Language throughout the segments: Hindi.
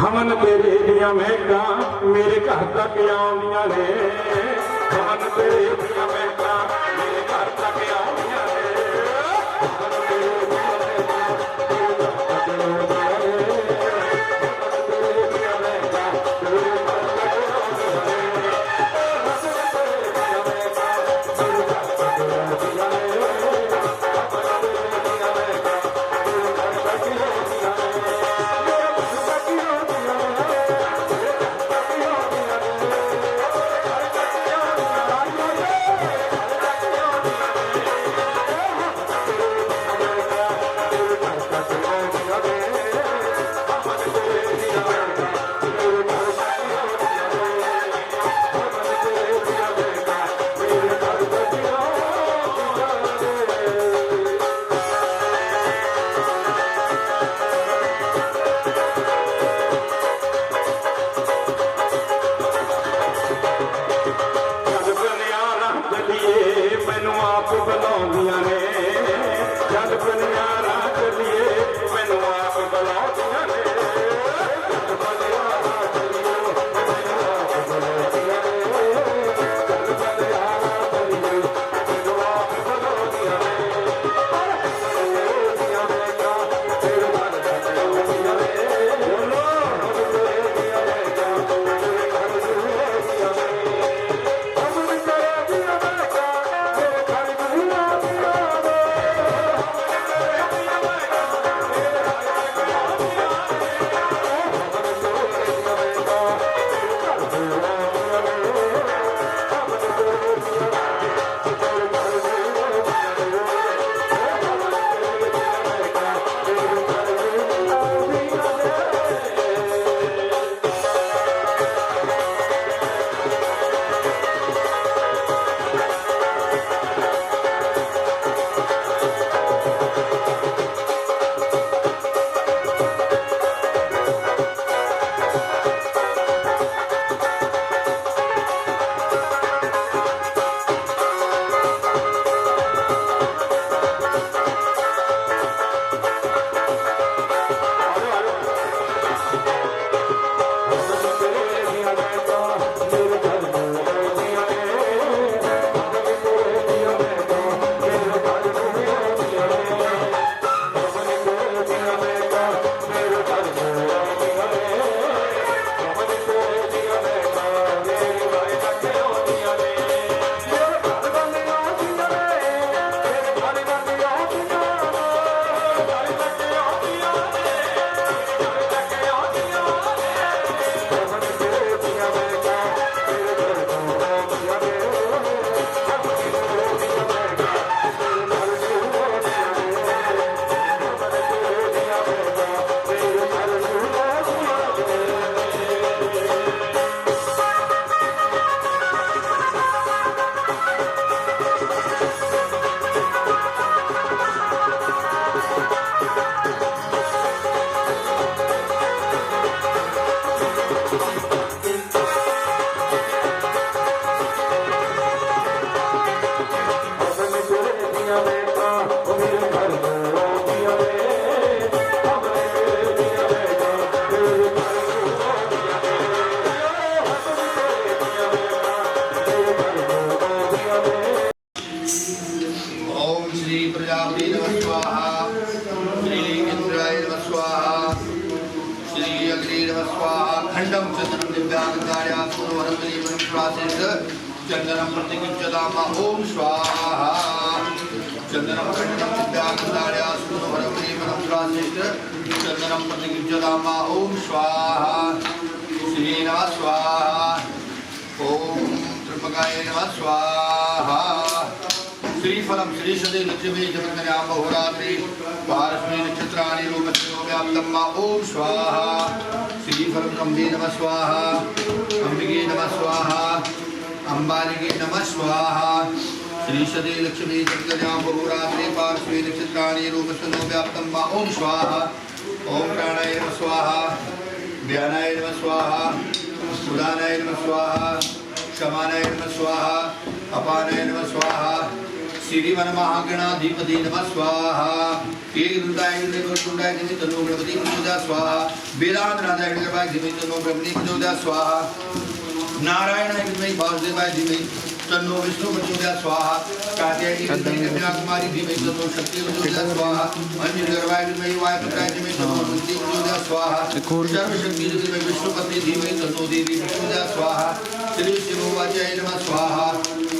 ਹਮਨ ਤੇਰੇ ਦੀਆਂ ਮਹਿਕਾਂ ਮੇਰੇ ਘਰ ਤੱਕ ਆਉਂਦੀਆਂ ਨੇ। ਹਮਨ ਤੇਰੇ ਦੀਆਂ ਮਹਿਕਾਂ श्री अग्नि नमः स्वाहा खंडम चंद्रम दिव्यांगार्या सुरवरम देवम प्रासित चंदनम प्रतिकिंचदामा ओम स्वाहा। चंदनम खंडम दिव्यांगार्या सुरवरम देवम प्रासित चंदनम प्रतिकिंचदामा ओम स्वाहा। श्री नमः स्वाहा। ओम त्र्यंबकाय नमः। स्वाहा। श्रीफलं श्रीशदे लक्ष्मी जगन्नाम बहुरात्रि। पारस्मै नक्षत्राणि रूपस्य व्याप्तं मा। ॐ स्वाहा। श्रीफलं रम्भे नमः स्वाहा। अम्बिके नमः स्वाहा। अम्बालिके नमः स्वाहा। श्रीशदे लक्ष्मी जगन्नाम बहुरात्रि पारस्मै नक्षत्राणि रूपस्य व्याप्तं मा ॐ स्वाहा। ॐ प्राणाय नमः स्वाहा। ध्यानाय नमः स्वाहा। उदानाय नमः स्वाहा। क्षमानाय नमः स्वाहा। अपानाय नमः स्वाहा। श्रीमन महागणाधिपति नमः स्वाहा एक दुर्गाय निर्गुणाय निमित्त नो गणपति पूजा स्वाहा वेदांत राधाय निर्वाय निमित्त नो ब्रह्मणि पूजा स्वाहा नारायण विद्महि वासुदेवाय धीमहि तन्नो विष्णु प्रचोदयात् स्वाहा कात्यायनी विद्महि कन्या कुमारी धीमहि तन्नो शक्ति प्रचोदयात् स्वाहा अंजलि गर्भाय विद्महि वायुपुत्राय धीमहि तन्नो बुद्धि प्रचोदयात् स्वाहा सर्वशक्ति धीमहि विष्णुपत्नी धीमहि तन्नो देवी प्रचोदयात् स्वाहा श्री शिवोवाचाय नमः। स्वाहा।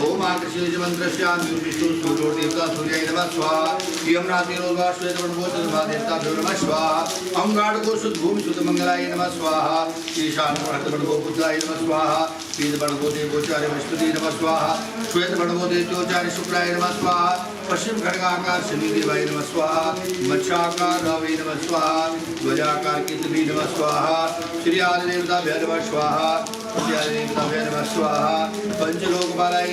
ओम आकृष्य मंत्रस्यामि विष्णु सूर्यो देवता सूर्याय नमः स्वाहा यम नातिरोगा श्वेत वर्णो सर्वा देवता नमः स्वाहा अम गाढ़ शुद्ध भूमि शुद्ध मंगलाय नमः स्वाहा ईशान भक्त बड़गो पुत्राय नमः स्वाहा पीत देवोचार्य विष्णुदेव नमः स्वाहा पश्चिम खड़गाकार शनि देवाय नमः स्वाहा मच्छाकार रावे नमः स्वाहा ध्वजाकार स्वाहा श्री आदि नमः स्वाहा श्री आदि देवता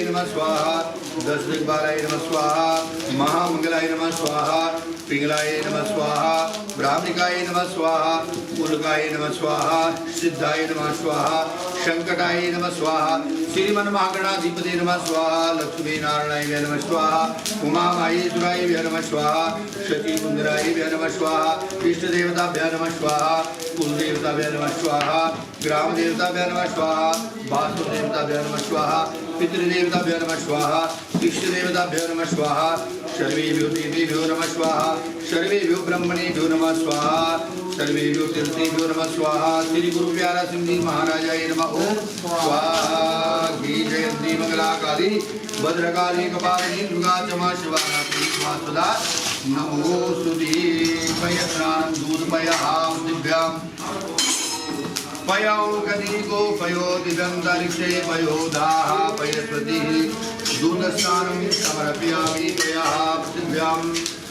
नमः नमः स्वाहा। दस दिक बालाय नमः स्वाहा। महामंगलाय नम स्वाहा। पिंगलाय नमः स्वाहा। ब्राह्मणिकाय नमः स्वाहा। कुलकाय नमः स्वाहा। सिद्धाय नमः स्वाहा। शंकटाय नमः स्वाहा श्रीमन महागणाधिपति नमः स्वाहा लक्ष्मी नारायणाय नमः स्वाहा उमा माहेश्वराय नमः स्वाहा शची सुंदराय नमः स्वाहा इष्ट देवता नमः स्वाहा कुल देवता नमः स्वाहा ग्राम देवता नमः स्वाहा वास्तु देवता नमः स्वाहा पितृदेवता नमः स्वाहा इष्ट देवता नमः स्वाहा सर्वेभ्यो देवेभ्यो नमः स्वाहा सर्वेभ्यो ब्रह्मणेभ्यो नमः स्वाहा, सर्वेभ्यो तीर्थेभ्यो नमः स्वाहा, श्री गुरु प्यारा सिंह महाराजाय नमः। ओम स्वाहा। घी जयंती मंगलाकाली भद्रकाली कपालिनी, दुर्गा चमा शिवा सुधा नमो सुधी पयत्रां दूधपयां दिव्याम् पयो गणिको पयो दिगन्तरिक्षे पयो दाः पयस्पतिः दूतस्नानं समर्पयामि पयः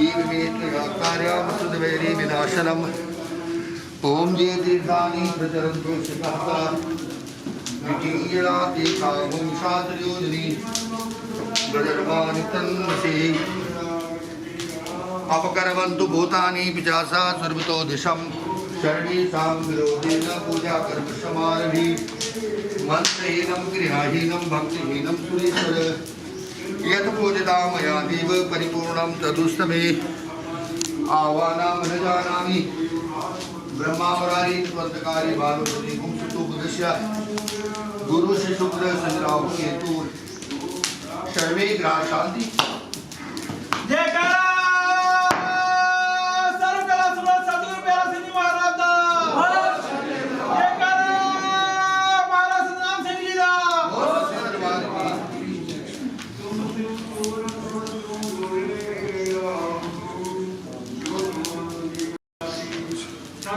कार्यामसुदवैरी विनाशनम् ॐ ये दीर्घानि प्रचरन्तु शिखः विटीयणातीखाहुं शास्त्रयोजनी। गजर्वाणि तन्मसि अपकरवन्तु भूतानि पिचासा सर्वतो दिशं सर्वेषां विरोधेन पूजा कर्मशमारभि मन्त्रहीनं गृहहीनं भक्तिहीनं, सुरेश्वर। યદપૂજતા મયા દીવ પરિપૂર્ણમ તદુસ્તમે આવાના મનજાનામિ બ્રહ્માવરારી સ્વર્ગકારી ભાનુપતિ ગુમસુતુ ગુદશ્ય ગુરુ શ્રી શુક્ર સંગ્રામ કેતુ સર્વે ગ્રાહ શાંતિ જય